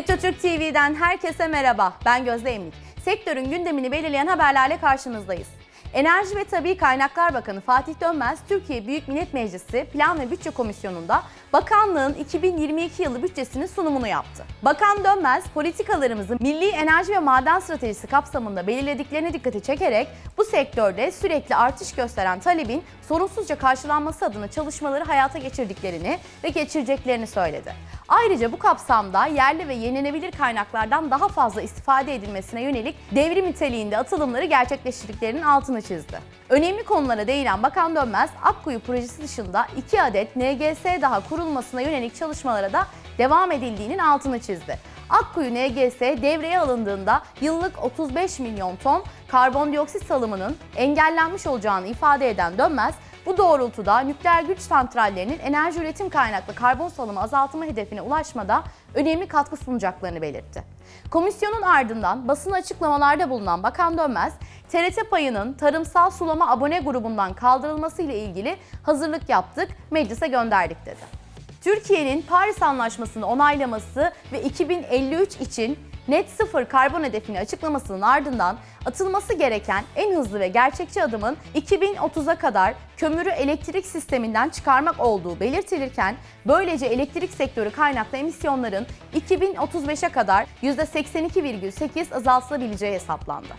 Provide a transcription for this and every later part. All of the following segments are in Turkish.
Metro Türk TV'den herkese merhaba. Ben Gözde Emlik. Sektörün gündemini belirleyen haberlerle karşınızdayız. Enerji ve Tabi Kaynaklar Bakanı Fatih Dönmez, Türkiye Büyük Millet Meclisi Plan ve Bütçe Komisyonu'nda bakanlığın 2022 yılı bütçesinin sunumunu yaptı. Bakan Dönmez, politikalarımızı Milli Enerji ve Maden Stratejisi kapsamında belirlediklerine dikkati çekerek bu sektörde sürekli artış gösteren talebin sorunsuzca karşılanması adına çalışmaları hayata geçirdiklerini ve geçireceklerini söyledi. Ayrıca bu kapsamda yerli ve yenilenebilir kaynaklardan daha fazla istifade edilmesine yönelik devrim niteliğinde atılımları gerçekleştirdiklerinin altını çizdi. Önemli konulara değinen Bakan Dönmez, Akkuyu projesi dışında 2 adet NGS daha kurulmasına yönelik çalışmalara da devam edildiğinin altını çizdi. Akkuyu NGS devreye alındığında yıllık 35 milyon ton karbondioksit salımının engellenmiş olacağını ifade eden Dönmez, bu doğrultuda nükleer güç santrallerinin enerji üretim kaynaklı karbon salımı azaltma hedefine ulaşmada önemli katkı sunacaklarını belirtti. Komisyonun ardından basın açıklamalarda bulunan Bakan Dönmez, TRT payının tarımsal sulama abone grubundan kaldırılması ile ilgili hazırlık yaptık, meclise gönderdik dedi. Türkiye'nin Paris Anlaşması'nı onaylaması ve 2053 için net sıfır karbon hedefini açıklamasının ardından atılması gereken en hızlı ve gerçekçi adımın 2030'a kadar kömürü elektrik sisteminden çıkarmak olduğu belirtilirken böylece elektrik sektörü kaynaklı emisyonların 2035'e kadar %82,8 azaltılabileceği hesaplandı.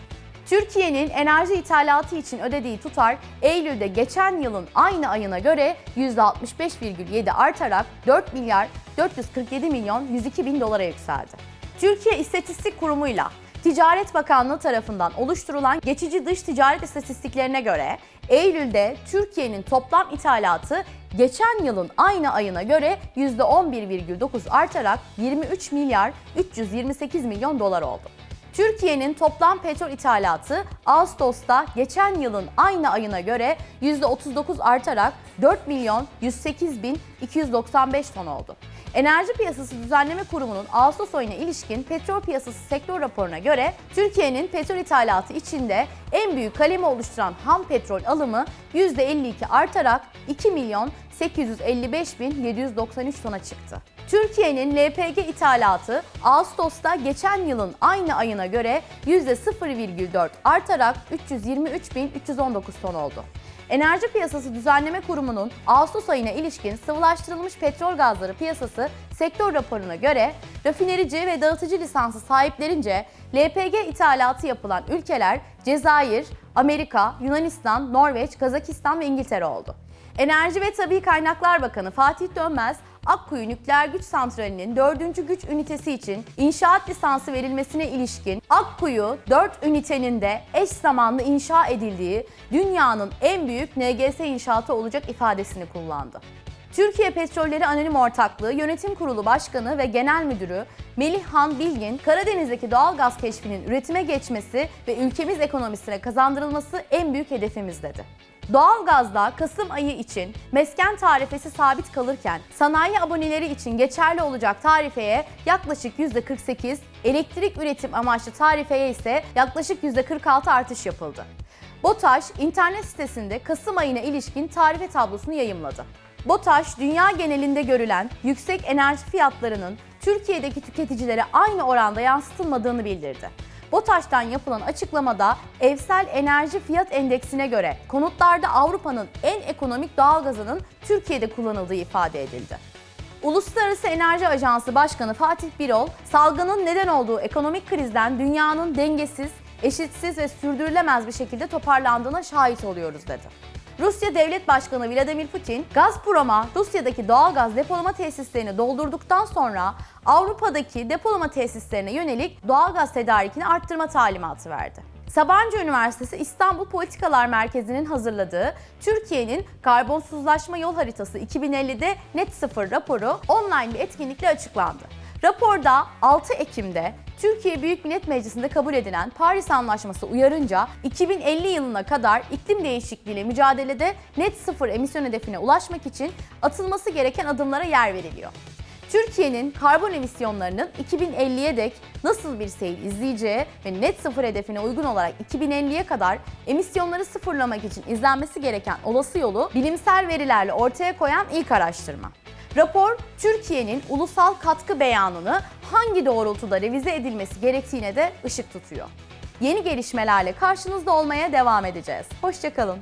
Türkiye'nin enerji ithalatı için ödediği tutar Eylül'de geçen yılın aynı ayına göre %65,7 artarak 4 milyar 447 milyon 102 bin dolara yükseldi. Türkiye İstatistik Kurumu'yla Ticaret Bakanlığı tarafından oluşturulan geçici dış ticaret istatistiklerine göre Eylül'de Türkiye'nin toplam ithalatı geçen yılın aynı ayına göre %11,9 artarak 23 milyar 328 milyon dolar oldu. Türkiye'nin toplam petrol ithalatı Ağustos'ta geçen yılın aynı ayına göre %39 artarak 4 milyon 108 bin 295 ton oldu. Enerji Piyasası Düzenleme Kurumu'nun Ağustos ayına ilişkin petrol piyasası sektör raporuna göre Türkiye'nin petrol ithalatı içinde en büyük kalemi oluşturan ham petrol alımı %52 artarak 2 milyon 855 bin 793 tona çıktı. Türkiye'nin LPG ithalatı Ağustos'ta geçen yılın aynı ayına göre %0,4 artarak 323.319 ton oldu. Enerji Piyasası Düzenleme Kurumu'nun Ağustos ayına ilişkin sıvılaştırılmış petrol gazları piyasası sektör raporuna göre rafinerici ve dağıtıcı lisansı sahiplerince LPG ithalatı yapılan ülkeler Cezayir, Amerika, Yunanistan, Norveç, Kazakistan ve İngiltere oldu. Enerji ve Tabi Kaynaklar Bakanı Fatih Dönmez, Akkuyu Nükleer Güç Santrali'nin 4. güç ünitesi için inşaat lisansı verilmesine ilişkin Akkuyu 4 ünitenin de eş zamanlı inşa edildiği dünyanın en büyük NGS inşaatı olacak ifadesini kullandı. Türkiye Petrolleri Anonim Ortaklığı Yönetim Kurulu Başkanı ve Genel Müdürü Melih Han Bilgin, Karadeniz'deki doğal gaz keşfinin üretime geçmesi ve ülkemiz ekonomisine kazandırılması en büyük hedefimiz dedi. Doğalgazda Kasım ayı için mesken tarifesi sabit kalırken sanayi aboneleri için geçerli olacak tarifeye yaklaşık %48, elektrik üretim amaçlı tarifeye ise yaklaşık %46 artış yapıldı. BOTAŞ internet sitesinde Kasım ayına ilişkin tarife tablosunu yayımladı. BOTAŞ, dünya genelinde görülen yüksek enerji fiyatlarının Türkiye'deki tüketicilere aynı oranda yansıtılmadığını bildirdi. BOTAŞ'tan yapılan açıklamada evsel enerji fiyat endeksine göre konutlarda Avrupa'nın en ekonomik doğalgazının Türkiye'de kullanıldığı ifade edildi. Uluslararası Enerji Ajansı Başkanı Fatih Birol, salgının neden olduğu ekonomik krizden dünyanın dengesiz, eşitsiz ve sürdürülemez bir şekilde toparlandığına şahit oluyoruz dedi. Rusya Devlet Başkanı Vladimir Putin, Gazprom'a Rusya'daki doğalgaz depolama tesislerini doldurduktan sonra Avrupa'daki depolama tesislerine yönelik doğalgaz tedarikini arttırma talimatı verdi. Sabancı Üniversitesi İstanbul Politikalar Merkezi'nin hazırladığı Türkiye'nin karbonsuzlaşma yol haritası 2050'de net sıfır raporu online bir etkinlikle açıklandı. Raporda 6 Ekim'de Türkiye Büyük Millet Meclisi'nde kabul edilen Paris Anlaşması uyarınca 2050 yılına kadar iklim değişikliğiyle mücadelede net sıfır emisyon hedefine ulaşmak için atılması gereken adımlara yer veriliyor. Türkiye'nin karbon emisyonlarının 2050'ye dek nasıl bir seyir izleyeceği ve net sıfır hedefine uygun olarak 2050'ye kadar emisyonları sıfırlamak için izlenmesi gereken olası yolu bilimsel verilerle ortaya koyan ilk araştırma. Rapor, Türkiye'nin ulusal katkı beyanını hangi doğrultuda revize edilmesi gerektiğine de ışık tutuyor. Yeni gelişmelerle karşınızda olmaya devam edeceğiz. Hoşçakalın.